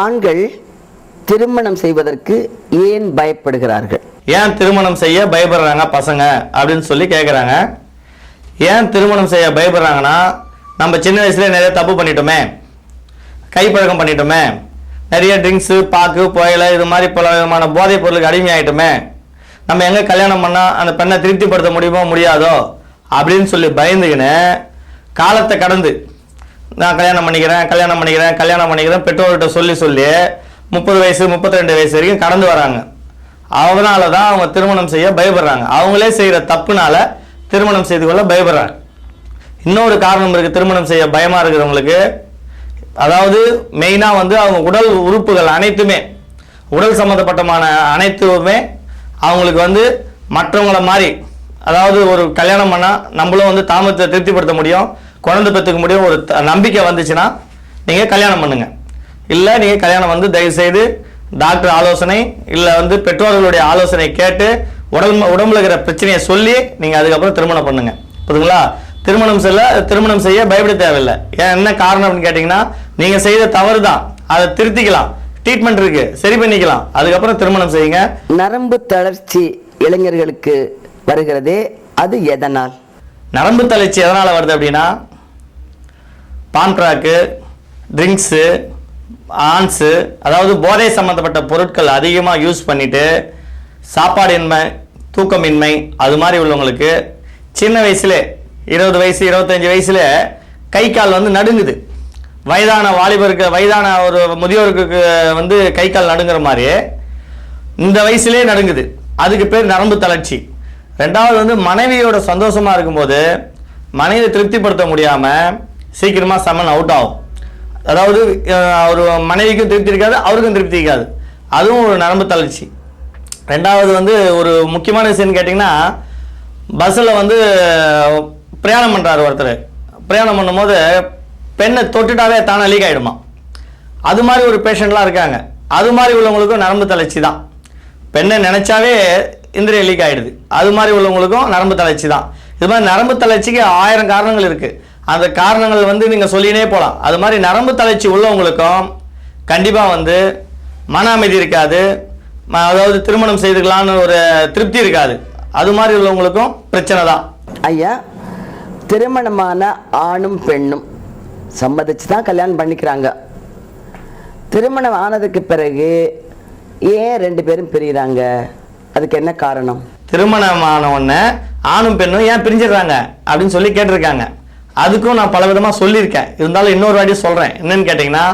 ஆண்கள் திருமணம் செய்வதற்கு ஏன் பயப்படுகிறார்கள்? ஏன் திருமணம் செய்ய பயப்படுறாங்க பசங்க அப்படின்னு சொல்லி கேட்குறாங்க ஏன் திருமணம் செய்ய பயப்படுறாங்கன்னா நம்ம சின்ன வயசுல நிறைய தப்பு பண்ணிட்டோமே. கைப்பழக்கம் பண்ணிட்டோமே. நிறைய ட்ரிங்க்ஸு பாக்கு புயலை இது மாதிரி பல விதமான போதைப் பொருளுக்கு அடிமையாயிட்டோமே. நம்ம எங்கே கல்யாணம் பண்ணால் அந்த பெண்ணை திருப்திப்படுத்த முடியுமோ முடியாதோ அப்படின்னு சொல்லி பயந்துக்கின்னு காலத்தை கடந்து நான் கல்யாணம் பண்ணிக்கிறேன் கல்யாணம் பண்ணிக்கிறேன் கல்யாணம் பண்ணிக்கிறேன் பெற்றோர்கிட்ட சொல்லி சொல்லி முப்பது வயசு முப்பத்தி ரெண்டு வயசு வரைக்கும் கடந்து வராங்க. அதனால தான் அவங்க திருமணம் செய்ய பயப்படுறாங்க. அவங்களே செய்கிற தப்புனால திருமணம் செய்து கொள்ள பயப்படுறாங்க. இன்னொரு காரணம் இருக்குது திருமணம் செய்ய பயமாக இருக்கிறவங்களுக்கு. அதாவது மெயினாக வந்து அவங்க உடல் உறுப்புகள் அனைத்துமே உடல் சம்மந்தப்பட்டமான அனைத்துமே அவங்களுக்கு வந்து மற்றவங்கள மாதிரி அதாவது ஒரு கல்யாணம் பண்ணால் நம்மளும் வந்து தாமத்தை திருப்திப்படுத்த முடியும். குழந்தை பெற்றுக்க முடியும் ஒரு நம்பிக்கை வந்துச்சுன்னா நீங்கள் கல்யாணம் பண்ணுங்க. இல்லை நீங்கள் கல்யாணம் வந்து தயவுசெய்து டாக்டர் ஆலோசனை இல்லை வந்து பெற்றோர்களுடைய ஆலோசனை கேட்டு உடம்பு உடம்புல இருக்கிற பிரச்சனையை சொல்லி நீங்கள் அதுக்கப்புறம் திருமணம் பண்ணுங்க. புரியுதுங்களா? திருமணம் செய்ய திருமணம் செய்ய பயப்பட தேவையில்லை. ஏன் என்ன காரணம் அப்படின்னு கேட்டிங்கன்னா நீங்கள் செய்த தவறு தான் அதை திருத்திக்கலாம். ட்ரீட்மெண்ட் இருக்கு. சரி பண்ணிக்கலாம். அதுக்கப்புறம் திருமணம் செய்யுங்க. நரம்பு தளர்ச்சி இளைஞர்களுக்கு வருகிறதே அது எதனால்? நரம்பு தளர்ச்சி எதனால் வருது அப்படின்னா பான்ட்ராக்கு ட்ரிங்க்ஸு ஆன்ஸு அதாவது போதை சம்மந்தப்பட்ட பொருட்கள் அதிகமாக யூஸ் பண்ணிவிட்டு சாப்பாடின்மை தூக்கமின்மை அது மாதிரி உள்ளவங்களுக்கு சின்ன வயசுல இருபது வயசு இருபத்தஞ்சி வயசுல கை கால் வந்து நடுங்குது. வயதான வாலிபருக்கு வயதான ஒரு முதியோருக்கு வந்து கை கால் நடுங்குற மாதிரி இந்த வயசுலேயே நடுங்குது. அதுக்கு பேர் நரம்பு தளர்ச்சி. ரெண்டாவது வந்து மனைவியோட சந்தோஷமாக இருக்கும்போது மனைவியை திருப்திப்படுத்த முடியாமல் சீக்கிரமாக சமன் அவுட் ஆகும். அதாவது அவர் மனைவிக்கும் திருப்தி இருக்காது அவருக்கும் திருப்தி இருக்காது. அதுவும் ஒரு நரம்பு தளர்ச்சி. ரெண்டாவது வந்து ஒரு முக்கியமான விஷயம்னு கேட்டிங்கன்னா பஸ்ஸில் வந்து பிரயாணம் பண்ணுறாரு ஒருத்தர். பிரயாணம் பண்ணும்போது பெண்ணை தொட்டுட்டாவே தானே லீக் ஆகிடுமா அது மாதிரி ஒரு பேஷண்ட்லாம் இருக்காங்க. அது மாதிரி உள்ளவங்களுக்கும் நரம்பு தளர்ச்சி தான். பெண்ணை நினச்சாவே இந்திரிய லீக் ஆகிடுது அது மாதிரி உள்ளவங்களுக்கும் நரம்பு தளர்ச்சி தான். இது மாதிரி நரம்பு தளர்ச்சிக்கு ஆயிரம் காரணங்கள் இருக்குது அந்த காரணங்கள் வந்து நீங்க சொல்லினே போகலாம் அது மாதிரி நரம்பு தளர்ச்சி உள்ளவங்களுக்கும் கண்டிப்பா வந்து மன அமைதி இருக்காது. அதாவது திருமணம் செய்துக்கலாம்னு ஒரு திருப்தி இருக்காது. அது மாதிரி உள்ளவங்களுக்கும் பிரச்சனை தான். ஐயா திருமணமான ஆணும் பெண்ணும் சம்மதிச்சு தான் கல்யாணம் பண்ணிக்கிறாங்க. திருமணம் ஆனதுக்கு பிறகு ஏன் ரெண்டு பேரும் பிரியுறாங்க? அதுக்கு என்ன காரணம்? திருமணமான உடனே ஆணும் பெண்ணும் ஏன் பிரிஞ்சிடுறாங்க? அப்படின்னு சொல்லி கேட்டிருக்காங்க. அதுக்கும் நான் பல விதமாக சொல்லியிருக்கேன். இருந்தாலும் இன்னொரு வாட்டி சொல்கிறேன் என்னன்னு கேட்டிங்கன்னா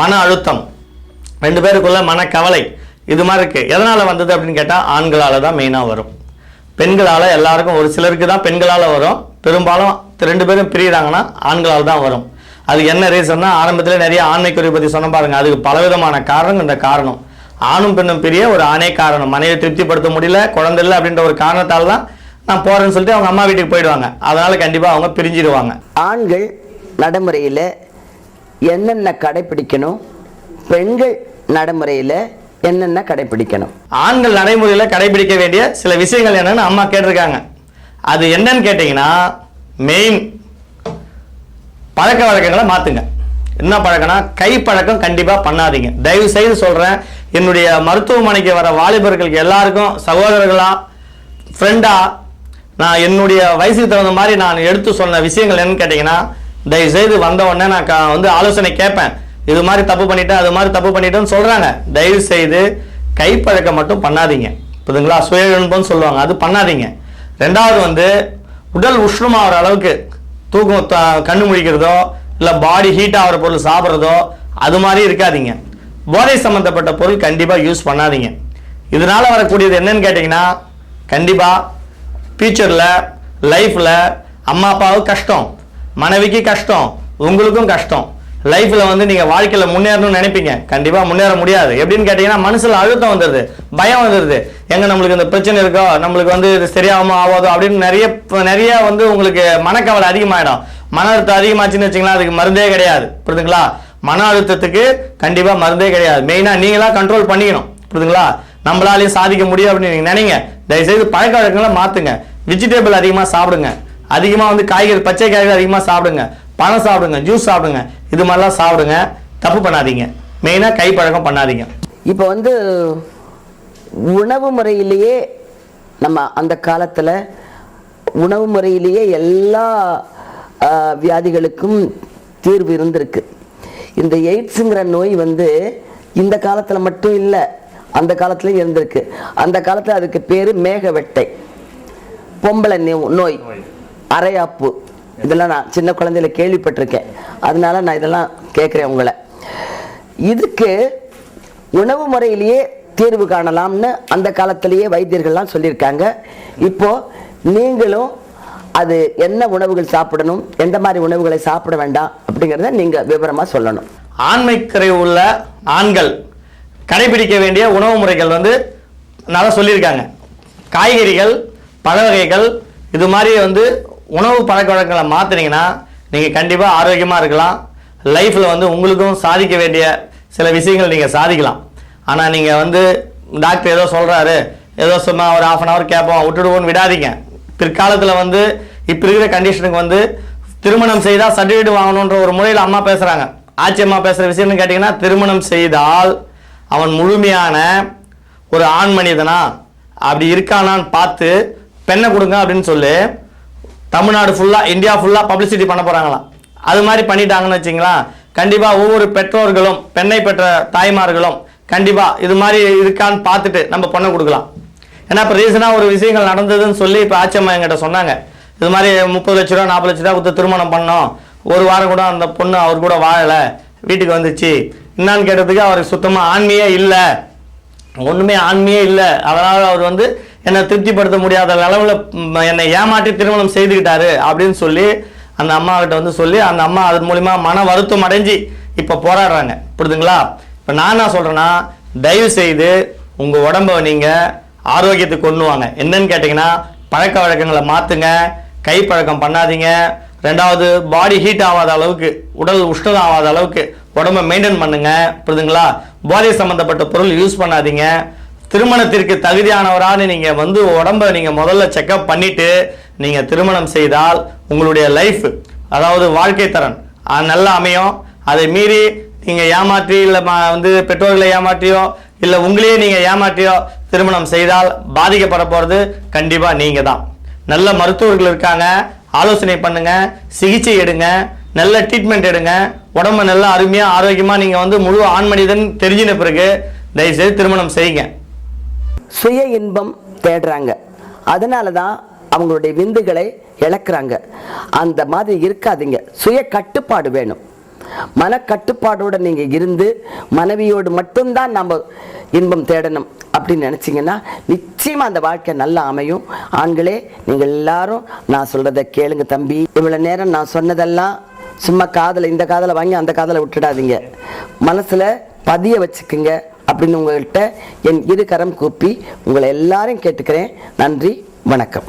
மன அழுத்தம். ரெண்டு பேருக்குள்ள மனக்கவலை இது மாதிரி இருக்குது எதனால் வந்தது அப்படின்னு கேட்டால் ஆண்களால் தான் மெயினாக வரும். பெண்களால் எல்லாருக்கும் ஒரு சிலருக்கு தான் பெண்களால் வரும். பெரும்பாலும் ரெண்டு பேரும் பிரியிறாங்கன்னா ஆண்களால் தான் வரும். அது என்ன ரீசன்னா ஆரம்பத்தில் நிறைய ஆண்மை பற்றி சொன்ன பாருங்க. அதுக்கு பலவிதமான காரணம் இந்த காரணம். ஆணும் பெண்ணும் பெரிய ஒரு ஆணே காரணம். மனைவி திருப்திப்படுத்த முடியல குழந்தை இல்லை அப்படின்ற ஒரு காரணத்தால் தான் நான் போறேன்னு சொல்லிட்டு அவங்க அம்மா வீட்டுக்கு போயிடுவாங்க. அதனால கண்டிப்பாக அவங்க பிரிஞ்சிடுவாங்க. ஆண்கள் நடைமுறையில் என்னென்ன கடைப்பிடிக்கணும் பெண்கள் நடைமுறையில் என்னென்ன கடைப்பிடிக்கணும் ஆண்கள் நடைமுறையில் கடைபிடிக்க வேண்டிய சில விஷயங்கள் என்னன்னு அம்மா கேட்டிருக்காங்க. அது என்னன்னு கேட்டிங்கன்னா மெயின் பழக்க வழக்கங்களை மாற்றுங்க என்ன பழக்கம்னா கை பழக்கம் கண்டிப்பாக பண்ணாதீங்க. தயவு செய்து சொல்கிறேன் என்னுடைய மருத்துவமனைக்கு வர வாலிபர்களுக்கு எல்லாருக்கும் சகோதரர்களா ஃப்ரெண்டா நான் என்னுடைய வயசுக்கு தகுந்த மாதிரி நான் எடுத்து சொன்ன விஷயங்கள் என்னன்னு கேட்டிங்கன்னா தயவு செய்து வந்த உடனே நான் வந்து ஆலோசனை கேட்பேன். இது மாதிரி தப்பு பண்ணிட்டேன் அது மாதிரி தப்பு பண்ணிட்டேன்னு சொல்கிறாங்க தயவு செய்து கைப்பழக்கம் மட்டும் பண்ணாதீங்க. புரியுதுங்களா? சுய இன்பம்னு சொல்லுவாங்க. அது பண்ணாதீங்க. ரெண்டாவது வந்து உடல் உஷ்ணமாகிற அளவுக்கு தூக்கம் த- கண்ணு முழிக்கிறதோ இல்லை பாடி ஹீட் ஆகிற பொருள் சாப்பிட்றதோ அது மாதிரி இருக்காதீங்க. போதை சம்மந்தப்பட்ட பொருள் கண்டிப்பாக யூஸ் பண்ணாதீங்க. இதனால் வரக்கூடியது என்னன்னு கேட்டிங்கன்னா கண்டிப்பாக ஃபியூச்சரில் லைஃப்பில் அம்மா அப்பாவுக்கு கஷ்டம் மனைவிக்கு கஷ்டம் உங்களுக்கும் கஷ்டம். லைஃப்பில் வந்து நீங்கள் வாழ்க்கையில் முன்னேறணும்னு நினைப்பீங்க. கண்டிப்பாக முன்னேற முடியாது. எப்படின்னு கேட்டிங்கன்னா மனசில் அழுத்தம் வந்துடுது பயம் வந்துடுது எங்கே நம்மளுக்கு இந்த பிரச்சனை இருக்கோ நம்மளுக்கு வந்து இது சரியாகுமோ ஆகாதோ அப்படின்னு நிறைய நிறைய வந்து உங்களுக்கு மனக்கவலை அதிகமாகிடும் மன அழுத்தம் அதிகமாச்சுன்னு வச்சிங்களா அதுக்கு மருந்தே கிடையாது. புரியுதுங்களா? மன அழுத்தத்துக்கு கண்டிப்பாக மருந்தே கிடையாது. மெயினாக நீங்களாக கண்ட்ரோல் பண்ணிக்கணும். புரியுதுங்களா? நம்மளாலையும் சாதிக்க முடியும் அப்படின்னு நீங்கள் நினைங்க. தயவுசெய்து பழக்க வழக்கங்களை மாற்றுங்க வெஜிடபிள் அதிகமாக சாப்பிடுங்க. அதிகமாக வந்து காய்கறி பச்சை காய்கறி அதிகமாக சாப்பிடுங்க. பழம் சாப்பிடுங்க ஜூஸ் சாப்பிடுங்க. இது மாதிரிலாம் சாப்பிடுங்க. தப்பு பண்ணாதீங்க. மெயினாக கை பழக்கம் பண்ணாதீங்க. இப்போ வந்து உணவு முறையிலேயே நம்ம அந்த காலத்தில் உணவு முறையிலேயே எல்லா வியாதிகளுக்கும் தீர்வு இருந்திருக்கு. இந்த எய்ட்ஸுங்கிற நோய் வந்து இந்த காலத்தில் மட்டும் இல்லை அந்த காலத்துலயும் இருந்திருக்கு. அந்த காலத்தில் அதுக்கு பேர் மேக வெட்டை பொம்பளை நோய். அரையாப்பு. இதெல்லாம் நான் சின்ன குழந்தையில கேள்விப்பட்டிருக்கேன். அதனால நான் இதெல்லாம் கேட்குறேன் உங்களை. இதுக்கு உணவு முறையிலேயே தீர்வு காணலாம்னு அந்த காலத்திலேயே வைத்தியர்கள்லாம் சொல்லியிருக்காங்க. இப்போ நீங்களும் அது என்ன உணவுகள் சாப்பிடணும் எந்த மாதிரி உணவுகளை சாப்பிட வேண்டாம் அப்படிங்கிறத நீங்க விவரமா சொல்லணும். ஆண்மைக்கரை உள்ள ஆண்கள் கடைபிடிக்க வேண்டிய உணவு முறைகள் வந்து நல்லா சொல்லியிருக்காங்க. காய்கறிகள் பழ வகைகள் இது மாதிரி வந்து உணவு பழக்க வழக்கங்களை மாற்றினீங்கன்னா நீங்கள் கண்டிப்பாக ஆரோக்கியமாக இருக்கலாம் லைஃப்பில் வந்து உங்களுக்கும் சாதிக்க வேண்டிய சில விஷயங்கள் நீங்கள் சாதிக்கலாம். ஆனால் நீங்கள் வந்து டாக்டர் ஏதோ சொல்கிறாரு ஏதோ சும்மா ஒரு ஆஃப் அன் ஹவர் கேட்போம் விட்டுடுவோன்னு விடாதீங்க. பிற்காலத்தில் வந்து இப்போ இருக்கிற கண்டிஷனுக்கு வந்து திருமணம் செய்தால் சர்டிஃபிகேட் வாங்கணுன்ற ஒரு முறையில் அம்மா பேசுகிறாங்க ஆட்சி அம்மா பேசுகிற விஷயம்னு கேட்டிங்கன்னா திருமணம் செய்தால் அவன் முழுமையான ஒரு ஆண் மனிதனா? அப்படி இருக்கானான்னு பார்த்து பெண்ணை கொடுங்க அப்படின்னு சொல்லி. தமிழ்நாடு ஃபுல்லாக இந்தியா ஃபுல்லாக பப்ளிசிட்டி பண்ண போகிறாங்களாம் அது மாதிரி பண்ணிட்டாங்கன்னு வச்சிங்களேன் கண்டிப்பாக ஒவ்வொரு பெற்றோர்களும் பெண்ணை பெற்ற தாய்மார்களும் கண்டிப்பாக இது மாதிரி இருக்கான்னு பார்த்துட்டு நம்ம பொண்ணை கொடுக்கலாம். ஏன்னா இப்போ ரீசனாக ஒரு விஷயங்கள் நடந்ததுன்னு சொல்லி இப்போ ஆச்சம்மா என்கிட்ட சொன்னாங்க. இது மாதிரி முப்பது லட்ச ரூபா நாற்பது லட்ச ரூபா கொடுத்து திருமணம் பண்ணோம். ஒரு வாரம் கூட அந்த பொண்ணு அவர் கூட வாழலை. வீட்டுக்கு வந்துச்சு. என்னான்னு கேட்டதுக்கு அவருக்கு சுத்தமாக ஆண்மையே இல்லை. ஒன்றுமே ஆண்மையே இல்லை. அதனால் அவர் வந்து என்னை திருப்திப்படுத்த முடியாத அளவில் என்னை ஏமாற்றி திருமணம் செய்துக்கிட்டாரு அப்படின்னு சொல்லி அந்த அம்மாக்கிட்ட வந்து சொல்லி அந்த அம்மா அதன் மூலிமா மன வருத்தம் அடைஞ்சு இப்போ போராடுறாங்க. புரிதுங்களா? இப்போ நான் என்ன சொல்கிறேன்னா தயவு செய்து உங்கள் உடம்ப நீங்கள் ஆரோக்கியத்துக்கு கொண்டு வாங்க. என்னன்னு கேட்டிங்கன்னா பழக்க வழக்கங்களை மாற்றுங்க கை பழக்கம் பண்ணாதீங்க. ரெண்டாவது பாடி ஹீட் ஆகாத அளவுக்கு உடல் உஷ்ணம் ஆகாத அளவுக்கு உடம்ப மெயின்டைன் பண்ணுங்க புரியுதுங்களா போதை சம்பந்தப்பட்ட பொருள் யூஸ் பண்ணாதீங்க. திருமணத்திற்கு தகுதியானவரான்னு நீங்கள் வந்து உடம்ப நீங்கள் முதல்ல செக்அப் பண்ணிட்டு நீங்கள் திருமணம் செய்தால் உங்களுடைய லைஃப் அதாவது வாழ்க்கை தரன் அது நல்லா அமையும். அதை மீறி நீங்கள் ஏமாற்றி இல்லை வந்து பெற்றோர்களை ஏமாற்றியோ இல்லை உங்களையே நீங்கள் ஏமாற்றியோ திருமணம் செய்தால் பாதிக்கப்பட போகிறது கண்டிப்பாக நீங்கள் தான் நல்ல மருத்துவர்கள் இருக்காங்க. ஆலோசனை பண்ணுங்க சிகிச்சை எடுங்க நல்ல ட்ரீட்மெண்ட் எடுங்க. உடம்ப நல்லா அருமையா ஆரோக்கியமா நீங்க வந்து முழு ஆண் மனிதன் தெரிஞ்சின பிறகு தயவுசெய்து திருமணம் செய்யுங்க. சுய இன்பம் தேடுறாங்க. அதனால தான் அவங்களுடைய விந்துகளை இழக்கிறாங்க. அந்த மாதிரி இருக்காதீங்க. சுய கட்டுப்பாடு வேணும். மனக்கட்டுப்பாடோடு நீங்கள் இருந்து மனைவியோடு மட்டும்தான் நம்ம இன்பம் தேடணும் அப்படின்னு நினச்சிங்கன்னா நிச்சயமாக அந்த வாழ்க்கை நல்லா அமையும். ஆண்களே நீங்கள் எல்லாரும் நான் சொல்கிறத கேளுங்க தம்பி. இவ்வளோ நேரம் நான் சொன்னதெல்லாம் சும்மா காதலை இந்த காதலை வாங்கி அந்த காதில் விட்டுடாதீங்க. மனசில் பதிய வச்சுக்குங்க அப்படின்னு உங்கள்கிட்ட என் இரு கரம் கூப்பி உங்களை எல்லாரையும் கேட்டுக்கிறேன். நன்றி வணக்கம்.